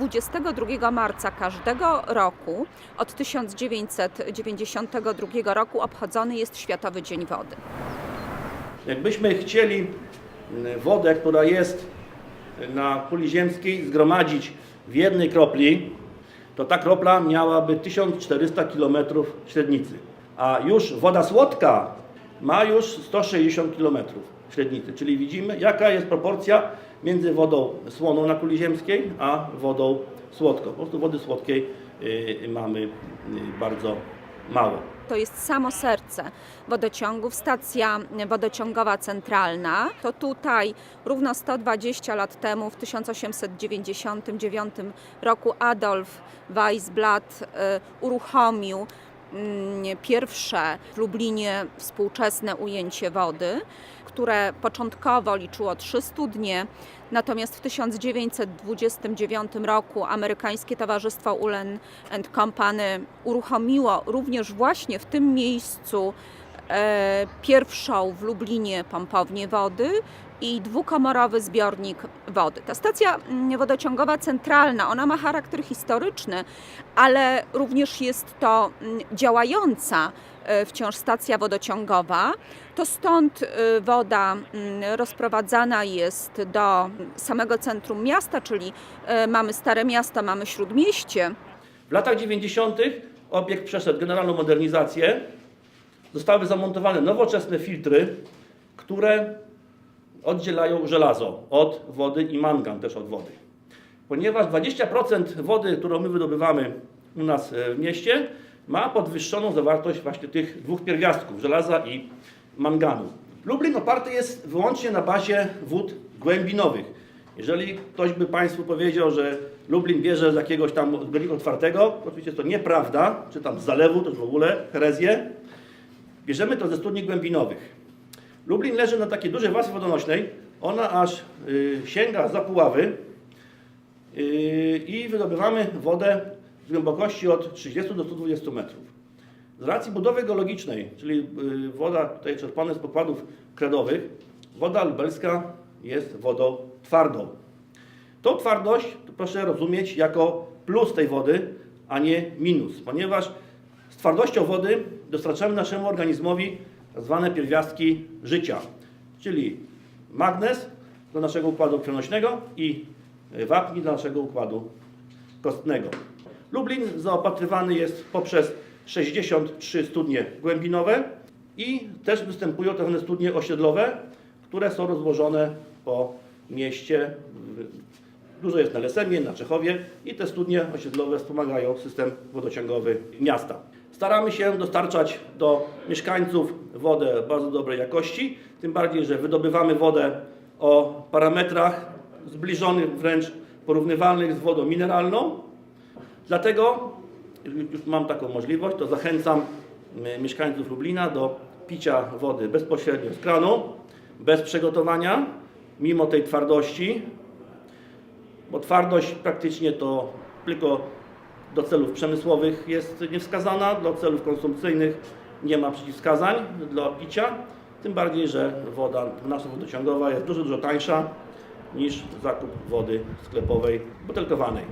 22 marca każdego roku od 1992 roku obchodzony jest Światowy Dzień Wody. Jakbyśmy chcieli wodę, która jest na kuli ziemskiej, zgromadzić w jednej kropli, to ta kropla miałaby 1400 km średnicy. A już woda słodka ma już 160 km średnicy. Czyli widzimy, jaka jest proporcja między wodą słoną na kuli ziemskiej, a wodą słodką. Po prostu wody słodkiej y, mamy y, bardzo mało. To jest samo serce wodociągów, stacja wodociągowa centralna. To tutaj równo 120 lat temu, w 1899 roku, Adolf Weisblatt e, uruchomił pierwsze w Lublinie współczesne ujęcie wody, które początkowo liczyło trzy studnie, natomiast w 1929 roku amerykańskie Towarzystwo Ulen and Company uruchomiło również właśnie w tym miejscu pierwszą w Lublinie pompownię wody i dwukomorowy zbiornik wody. Ta stacja mm, wodociągowa centralna, ona ma charakter historyczny, ale również jest to mm, działająca e, wciąż stacja wodociągowa. To stąd e, woda mm, rozprowadzana jest do samego centrum miasta, czyli e, mamy Stare Miasto, mamy Śródmieście. W latach 90. obiekt przeszedł generalną modernizację. Zostały zamontowane nowoczesne filtry, które oddzielają żelazo od wody i mangan też od wody. Ponieważ 20% wody, którą my wydobywamy u nas e, w mieście, ma podwyższoną zawartość właśnie tych dwóch pierwiastków, żelaza i manganu. Lublin oparty jest wyłącznie na bazie wód głębinowych. Jeżeli ktoś by Państwu powiedział, że Lublin bierze z jakiegoś tam zbiornika otwartego, to oczywiście to nieprawda, czy tam z zalewu, to w ogóle herezję. Bierzemy to ze studni głębinowych. Lublin leży na takiej dużej warstwie wodonośnej, ona aż y, sięga za Puławy y, i wydobywamy wodę z głębokości od 30 do 120 metrów. Z racji budowy geologicznej, czyli y, woda tutaj czerpana z pokładów kredowych, woda lubelska jest wodą twardą. Tą twardość proszę rozumieć jako plus tej wody, a nie minus, ponieważ z twardością wody dostarczamy naszemu organizmowi tak zwane pierwiastki życia, czyli magnez do naszego układu krwionośnego i wapni do naszego układu kostnego. Lublin zaopatrywany jest poprzez 63 studnie głębinowe i też występują tak zwane studnie osiedlowe, które są rozłożone po mieście. Dużo jest na Lesemie, na Czechowie i te studnie osiedlowe wspomagają system wodociągowy miasta. Staramy się dostarczać do mieszkańców wodę bardzo dobrej jakości, tym bardziej, że wydobywamy wodę o parametrach zbliżonych, wręcz porównywalnych z wodą mineralną. Dlatego już mam taką możliwość, to zachęcam mieszkańców Lublina do picia wody bezpośrednio z kranu, bez przygotowania, mimo tej twardości, bo twardość praktycznie to tylko do celów przemysłowych jest niewskazana, do celów konsumpcyjnych nie ma przeciwwskazań dla picia, tym bardziej, że woda nasza wodociągowa jest dużo, dużo tańsza niż zakup wody sklepowej butelkowanej.